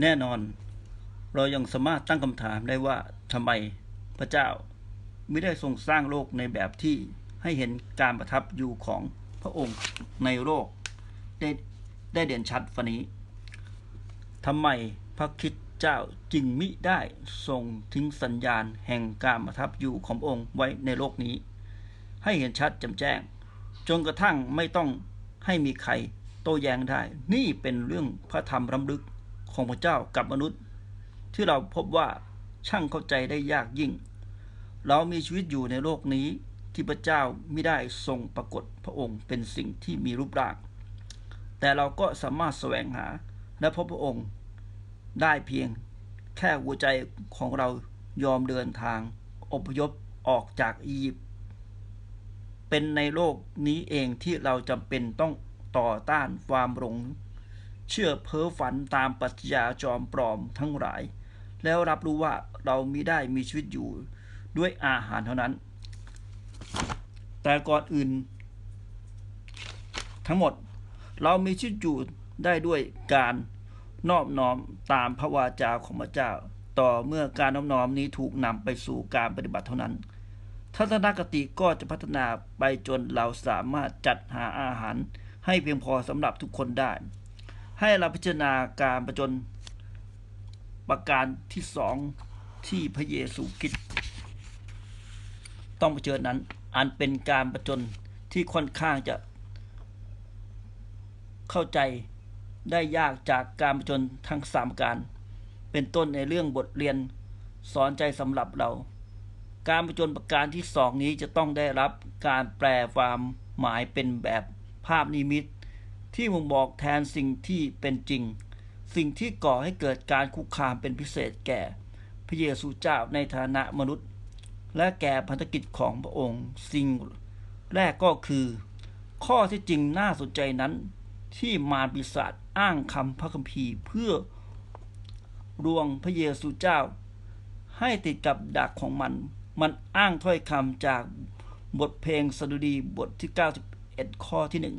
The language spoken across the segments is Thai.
แน่นอน เรายังสามารถตั้งคำถามได้ว่าทำไมพระเจ้าไม่ได้ทรงสร้างโลกในแบบที่ให้เห็นการประทับอยู่ของพระองค์ในโลกได้ได้เด่นชัดฟันนี้ทำไมพระคิดเจ้าจึงมิได้ทรงทิ้งสัญญาณแห่งการประทับอยู่ขององค์ไว้ในโลกนี้ ให้เห็นชัดแจ่มแจ้ง จนกระทั่งไม่ต้องให้มีใครโต้แย้งได้ นี่เป็นเรื่องพระธรรมรำลึก ของพระเจ้ากับมนุษย์ ที่เราพบว่าช่างเข้าใจได้ยากยิ่ง เรามีชีวิตอยู่ในโลกนี้ที่พระเจ้าไม่ได้ทรงปรากฏพระองค์เป็นสิ่งที่มีรูปร่าง แต่เราก็สามารถแสวงหาและพบพระองค์ได้เพียงแค่หัวใจของเรายอมเดินทางอพยพออกจากอียิปต์เป็นในโลกนี้เองที่เราจำเป็นต้องต่อต้านความหลง เชื่อเพ้อฝันตามปรัชญาจอมปลอมทั้งหลาย แล้วรับรู้ว่าเรามิได้มีชีวิตอยู่ด้วยอาหารเท่านั้น แต่ก่อนอื่น ทั้งหมดเรามีชีวิตอยู่ได้ด้วยการนอบน้อมตามพระวาจาของพระเจ้า ต่อเมื่อการน้อมน้อมนี้ถูกนำไปสู่การปฏิบัติเท่านั้น ทัศนคติก็จะพัฒนาไปจนเราสามารถจัดหาอาหารให้เพียงพอสำหรับทุกคนได้ ให้เราพิจารณาการประจนประการที่สองที่พระเยซูคริสต์ต้องเผชิญนั้น อันเป็นการประจนที่ค่อนข้างจะ เข้าใจได้ยากจากการประจนทั้งสามการ เป็นต้นในเรื่องบทเรียนสอนใจสำหรับเรา การประจนประการที่สองนี้จะต้องได้รับการแปลความหมายเป็นแบบภาพนิมิต ที่มึงบอกแทนสิ่งที่เป็นจริง สิ่งที่ก่อให้เกิดการคุกคามเป็นพิเศษแก่ พระเยซูเจ้าในฐานะมนุษย์ และแก่พันธกิจของพระองค์ สิ่งแรกก็คือ ข้อที่จริงน่าสนใจนั้น ที่มารปีศาจอ้างคำพระคัมภีร์เพื่อรวงพระเยซูเจ้า ให้ติดกับดักของมัน มันอ้างถ้อยคำจากบทเพลงสดุดีบทที่ 91 ข้อที่หนึ่ง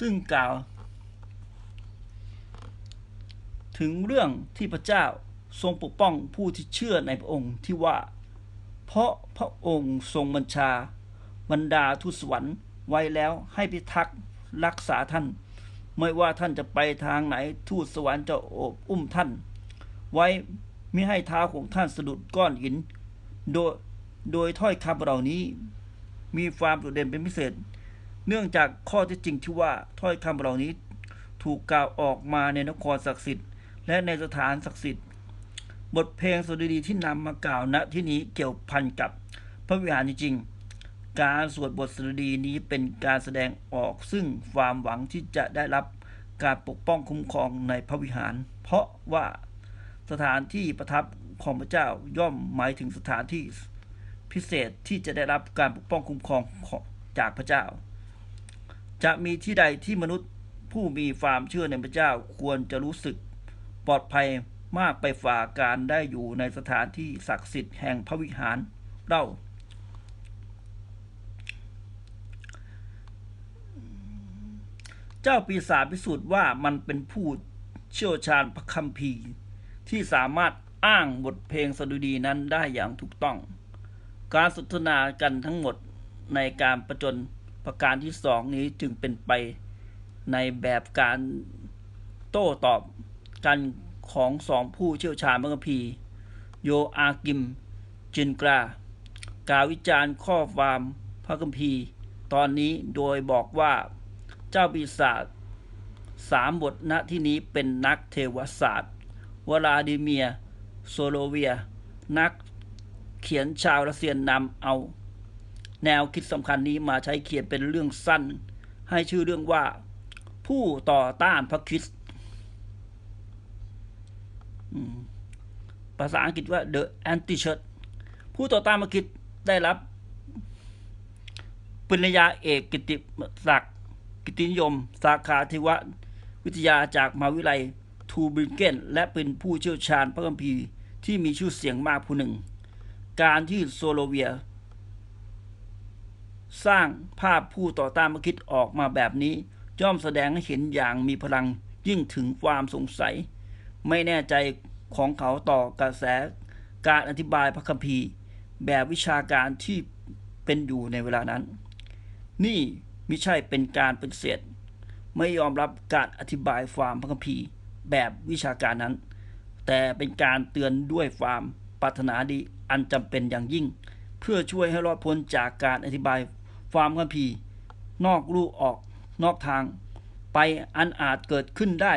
ซึ่งกล่าว ถึงเรื่องที่พระเจ้าทรงปกป้องผู้ที่เชื่อในพระองค์ที่ว่า เพราะพระองค์ทรงบัญชา บรรดาทูตสวรรค์ไว้แล้วให้พิทักษ์รักษาท่าน ไม่ว่าท่านจะไปทางไหนทูตสวรรค์จะโอบอุ้มท่าน ไว้ไม่ให้เท้าของท่านสะดุดก้อนหิน โดยโดยถ้อยคำเหล่านี้ มีความโดดเด่นเป็นพิเศษ เนื่องจากข้อเท็จจริงที่ว่าถ้อยคำเหล่านี้ถูกกล่าวออกมาในนครศักดิ์สิทธิ์ และในสถานศักดิ์สิทธิ์ บทเพลงสดุดีที่นำมากล่าวณที่นี้เกี่ยวพันกับพระวิหารจริงๆการสวดบทสดุดีนี้เป็นการแสดงออกซึ่งความหวังที่จะได้รับการปกป้องคุ้มครองในพระวิหาร เพราะว่าสถานที่ประทับของพระเจ้าย่อมหมายถึงสถานที่พิเศษที่จะได้รับการปกป้องคุ้มครองจากพระเจ้า จะมีที่ใดที่มนุษย์ผู้มีความเชื่อในพระเจ้าควรจะรู้สึกปลอดภัยมากไปฝ่าการได้อยู่ในสถานที่ศักดิ์สิทธิ์แห่งพระวิหารเล่าเจ้าปีศาจพิสูจน์ว่ามันเป็นผู้เชี่ยวชาญพระคัมภีร์ที่สามารถอ้างบทเพลงสดุดีนั้นได้อย่างถูกต้อง การสนทนากันทั้งหมดในการประจน ประการที่สองนี้จึงเป็นไปในแบบการโต้ตอบกันของสองผู้เชี่ยวชาญพระคัมภีโยอากิมจินกราการวิจารณ์ข้อความพระคัมภีร์ ตอนนี้โดยบอกว่าเจ้าปีศาจสามบทณที่นี้เป็นนักเทวศาสตร์วลาดิเมีย โซโลเวีย นักเขียนชาวรัสเซียนนำเอา แนวคิดสำคัญนี้มาใช้เขียนเป็นเรื่องสั้น ให้ชื่อเรื่องว่า ผู้ต่อต้านพระคริสต์ภาษาอังกฤษว่า the anti church ผู้ต่อต้านพระคริสต์ได้รับปริญญาเอกกิตติศักดิ์กิตตินิยม สาขาเทววิทยาจากมหาวิทยาลัยทูบินเกนและเป็นผู้เชี่ยวชาญพระคัมภีร์ที่มีชื่อเสียงมากผู้หนึ่ง การที่โซโลเวีย สร้างภาพผู้ต่อต้านพระคริสต์ออกมาแบบนี้ย่อมแสดงให้เห็นอย่างมีพลังยิ่งถึงความสงสัย ไม่แน่ใจของเขาต่อกระแสการอธิบายพระคัมภีร์ แบบวิชาการที่เป็นอยู่ในเวลานั้น นี่ไม่ใช่เป็นการปฏิเสธไม่ยอมรับการอธิบายความพระคัมภีร์แบบวิชาการนั้น แต่เป็นการเตือนด้วยความปรารถนาดีอันจำเป็นอย่างยิ่ง เพื่อช่วยให้รอดพ้นจากการอธิบาย ความคัมภีร์ นอกรูออกนอกทาง ไปอันอาจเกิดขึ้นได้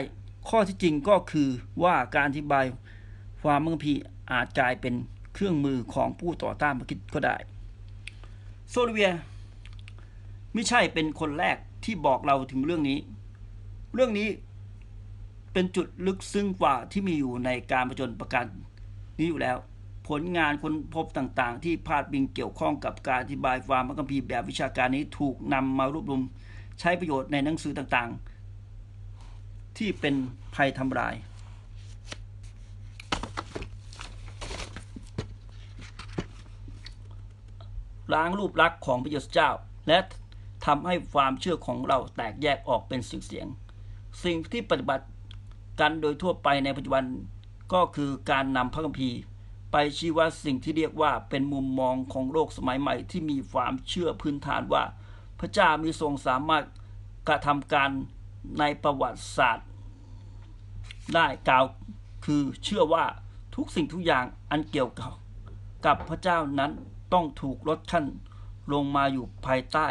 ข้อที่จริงก็คือว่าการอธิบายความคัมภีร์อาจกลายเป็นเครื่องมือของผู้ต่อต้านพระคิดก็ได้ โซลเวียไม่ใช่เป็นคนแรกที่บอกเราถึงเรื่องนี้ เรื่องนี้เป็นจุดลึกซึ้งกว่าที่มีอยู่ในการประจนประกันนี้อยู่แล้ว ผลงานค้นพบต่างๆ ที่พาดบิงเกี่ยวข้องกับการอธิบายความพระคัมภีร์แบบวิชาการนี้ถูกนำมารวบรวมใช้ประโยชน์ในหนังสือต่างๆ ที่เป็นภัยทำลาย ล้างรูปลักษณ์ของพระเยซูเจ้า และทำให้ความเชื่อของเราแตกแยกออกเป็นสิ่งเสียง สิ่งที่ปฏิบัติกันโดยทั่วไปในปัจจุบันก็คือการนำพระคัมภีร์ ไปชี้ว่าสิ่งที่เรียกว่าเป็นมุมมองของโลกสมัยใหม่ที่มีความเชื่อพื้นฐานว่า พระเจ้ามีทรงสามารถกระทำการในประวัติศาสตร์ ได้กล่าวคือเชื่อว่าทุกสิ่งทุกอย่างอันเกี่ยวกับกับพระเจ้านั้นต้องถูกลดขั้นลงมาอยู่ภายใต้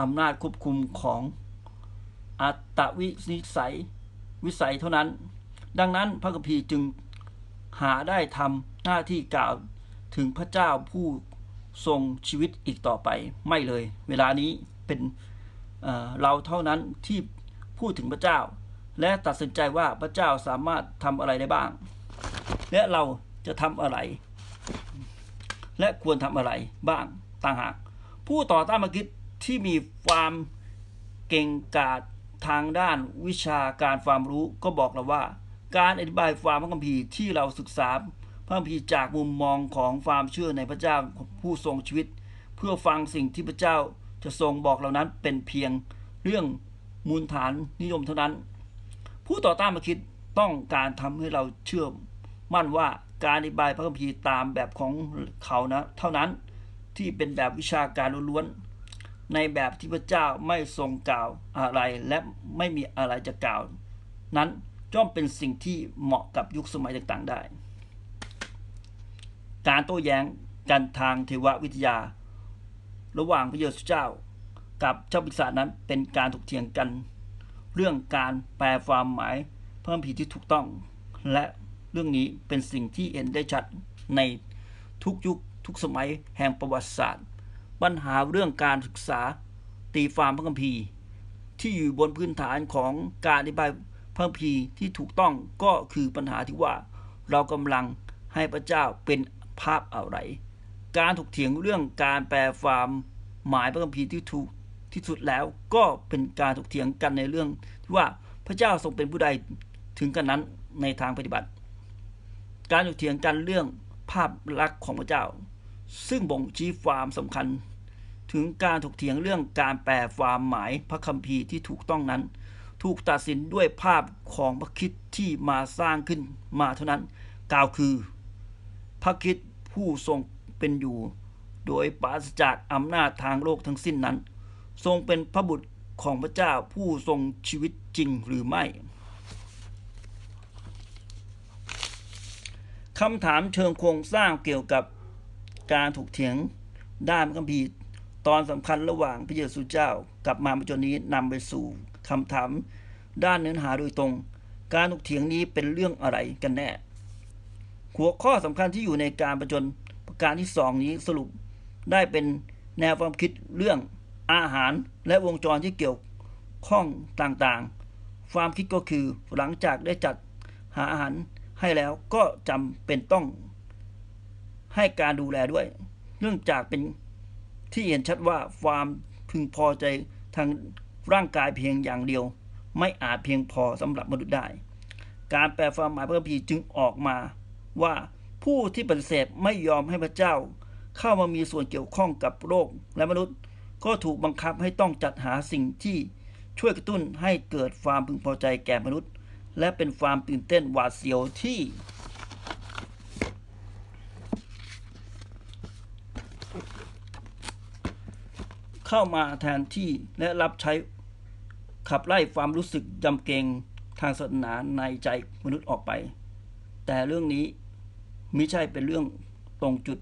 อำนาจควบคุมของอัตวินิสัยวิสัยเท่านั้น ดังนั้นพระคัมภีร์จึง หาได้ทำหน้าที่กล่าวถึงพระเจ้าผู้ทรงชีวิตอีกต่อไปไม่เลย เวลานี้เป็นเเราเท่านั้นที่พูดถึงพระเจ้า และตัดสินใจว่าพระเจ้าสามารถทำอะไรได้บ้าง และเราจะทำอะไร และควรทำอะไรบ้างต่างหาก ผู้ต่อต้านมารคิดที่มีความเก่งกาจทางด้านวิชาการความรู้ก็บอกเราว่า การอธิบายความพระคัมภีร์ที่เราศึกษาพระคัมภีร์จากมุมมองของความเชื่อในพระเจ้าผู้ทรงชีวิต เพื่อฟังสิ่งที่พระเจ้าจะทรงบอกเหล่านั้นเป็นเพียงเรื่องมูลฐานนิยมเท่านั้น ผู้ต่อต้านมาคิดต้องการทำให้เราเชื่อมั่นว่าการอธิบายพระคัมภีร์ตามแบบของเขานะเท่านั้นที่เป็นแบบวิชาการล้วนๆในแบบที่พระเจ้าไม่ทรงกล่าวอะไรและไม่มีอะไรจะกล่าว นั้น ย่อมเป็นสิ่งที่เหมาะกับยุคสมัยต่างๆได้ การโต้แย้งกันทางเทววิทยา ระหว่างพระเยซูเจ้า กับเจ้าปิศาจนั้นเป็นการถกเถียงกัน เรื่องการแปลความหมายเพิ่มผิดที่ถูกต้อง และเรื่องนี้เป็นสิ่งที่เห็นได้ชัดในทุกยุคทุกสมัยแห่งประวัติศาสตร์ ปัญหาเรื่องการศึกษาตีความพระคัมภีร์ ที่อยู่บนพื้นฐานของการอธิบาย พระคัมภีร์ที่ถูกต้องก็คือปัญหาที่ว่า เรากำลังให้พระเจ้าเป็นภาพอะไร การถกเถียงเรื่องการแปลความหมายพระคัมภีร์ที่ถูกที่สุดแล้วก็เป็นการถกเถียงกันในเรื่องที่ว่าพระเจ้าทรงเป็นผู้ใดถึงกันนั้นในทางปฏิบัติ การถกเถียงกันเรื่องภาพลักษณ์ของพระเจ้า ซึ่งบ่งชี้ความสำคัญ ถึงการถกเถียงเรื่องการแปลความหมายพระคัมภีร์ที่ถูกต้องนั้น ถูกตัดสินด้วยภาพของพระคิดที่มาสร้างขึ้นมาเท่านั้น กล่าวคือ พระคิดผู้ทรงเป็นอยู่ โดยปราศจากอำนาจทางโลกทั้งสิ้นนั้น ทรงเป็นพระบุตรของพระเจ้าผู้ทรงชีวิตจริงหรือไม่คำถามเชิงโครงสร้างเกี่ยวกับการถกเถียงด้านคัมภีร์ตอนสำคัญระหว่างพระเยซูเจ้ากับมารพจนนี้นำไปสู่ คำถาม ด้านเนื้อหาโดยตรง การถกเถียงนี้เป็นเรื่องอะไรกันแน่ หัวข้อสำคัญที่อยู่ในการประจนประการที่สองนี้สรุปได้เป็นแนวความคิดเรื่องอาหารและวงจรที่เกี่ยวข้องต่างๆ ความคิดก็คือหลังจากได้จัดหาอาหารให้แล้วก็จำเป็นต้อง ให้การดูแลด้วย เนื่องจากเป็นที่เห็นชัดว่าความพึงพอใจทาง ร่างกายเพียงอย่างเดียว ไม่อาจเพียงพอสำหรับมนุษย์ได้ การแปลความหมายพระคัมภีร์จึงออกมาว่าผู้ที่ปฏิเสธไม่ยอมให้พระเจ้า เข้ามามีส่วนเกี่ยวข้องกับโลกและมนุษย์ ก็ถูกบังคับให้ต้องจัดหาสิ่งที่ช่วยกระตุ้นให้เกิดความพึงพอใจแก่มนุษย์ และเป็นความตื่นเต้นหวาดเสียวที่ เข้ามาแทนที่และรับใช้ ขับไล่ความรู้สึกยำเกรงทางศาสนาในใจมนุษย์ออกไป แต่เรื่องนี้ไมิใช่เป็นเรื่องตรงจุด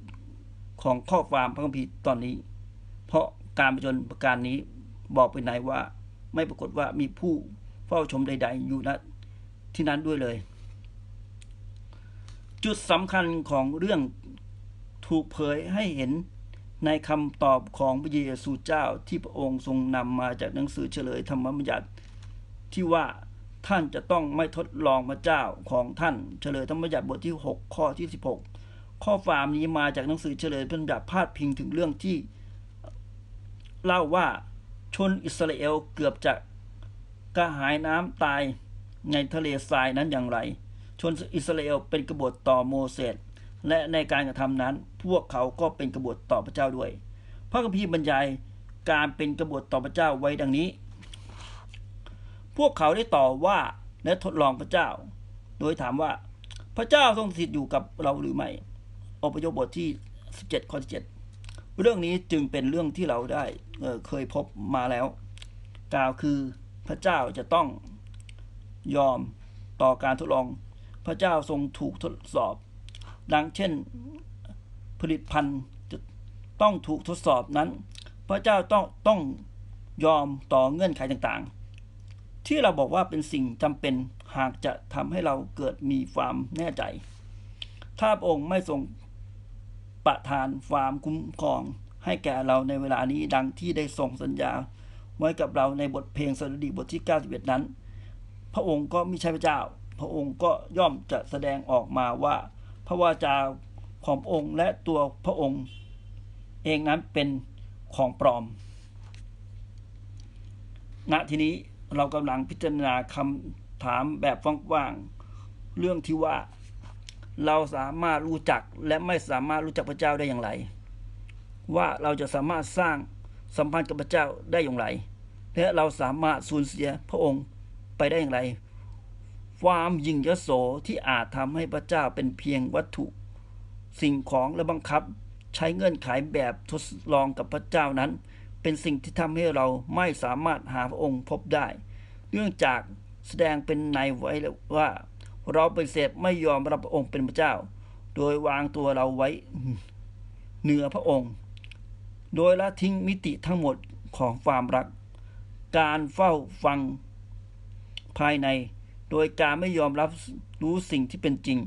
ของข้อความพระคัมภีร์ตอนนี้ เพราะการประจนประการนี้บอกไปไหนว่าไม่ปรากฏว่ามีผู้เฝ้าชมใด ๆ อยู่ณที่นั้นด้วยเลย จุดสำคัญของเรื่องถูกเผยให้เห็น ในคำตอบของพระเยซูเจ้าที่พระองค์ทรงนำมาจากหนังสือเฉลยธรรมบัญญัติ ที่ว่าท่านจะต้องไม่ทดลองพระเจ้าของท่านเฉลยธรรมบัญญัติบทที่ 6 ข้อที่ 16 ข้อความนี้มาจากหนังสือเฉลยพระบัญญัติพาดพิงถึงเรื่องที่ เล่าว่าชนอิสราเอลเกือบจะกระหายน้ำตายในทะเลทรายนั้นอย่างไร ชนอิสราเอลเป็นกบฏต่อโมเสส และในการกระทำนั้น พวกเขาก็เป็นกบฏต่อพระเจ้าด้วย พระคัมภีร์บรรยายการเป็นกบฏต่อพระเจ้าไว้ดังนี้ พวกเขาได้ต่อว่าและทดลองพระเจ้า โดยถามว่าพระเจ้าทรงสถิตอยู่กับเราหรือไม่อพยพบทที่ 17ข้อ7เรื่องนี้จึงเป็นเรื่องที่เราได้เเคยพบมาแล้ว กล่าวคือพระเจ้าจะต้องยอมต่อการทดลอง พระเจ้าทรงถูกทดสอบ ดังเช่นผลิตภัณฑ์จะต้องถูกทดสอบนั้น พระเจ้าต้องต้องยอมต่อเงื่อนไขต่างๆ ที่เราบอกว่าเป็นสิ่งจำเป็นหากจะทำให้เราเกิดมีความแน่ใจ ถ้าพระองค์ไม่ทรงประทานความคุ้มครองให้แก่เราในเวลานี้ดังที่ได้ทรงสัญญาไว้กับเราในบทเพลงสดุดีบทที่ 91 นั้น พระองค์ก็ไม่ใช่พระเจ้า พระองค์ก็ย่อมจะแสดงออกมาว่า ระวาจาของพระองค์และตัวพระองค์ เองนั้นเป็นของปลอม ณทีนี้เรากำลังพิจารณาคำถามแบบว่างๆเรื่องที่ว่า เราสามารถรู้จักและไม่สามารถรู้จักพระเจ้าได้อย่างไร ว่าเราจะสามารถสร้างสัมพันธ์กับพระเจ้าได้อย่างไร และเราสามารถสูญเสียพระองค์ไปได้อย่างไร ความยิ่งยโสที่อาจทำให้พระเจ้าเป็นเพียงวัตถุ สิ่งของและบังคับ ใช้เงื่อนไขแบบทดลองกับพระเจ้านั้น เป็นสิ่งที่ทำให้เราไม่สามารถหาพระองค์พบได้ เนื่องจากแสดงเป็นในไว้ว่า เราเปฏิเสธไม่ยอมรับพระองค์เป็นพระเจ้า โดยวางตัวเราไว้เหนือพระองค์ โดยละทิ้งมิติทั้งหมดของความรัก การเฝ้าฟังภายใน โดยการไม่ยอมรับรู้สิ่งที่เป็นจริง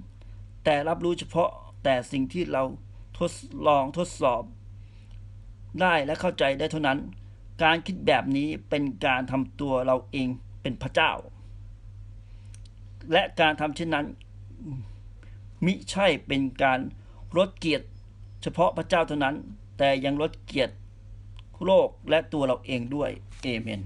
แต่รับรู้เฉพาะแต่สิ่งที่เราทดลองทดสอบ ได้และเข้าใจได้เท่านั้น การคิดแบบนี้เป็นการทำตัวเราเองเป็นพระเจ้า และการทำเช่นนั้น มิใช่เป็นการลดเกียรติเฉพาะพระเจ้าเท่านั้น แต่ยังลดเกียรติโลกและตัวเราเองด้วย เอเมน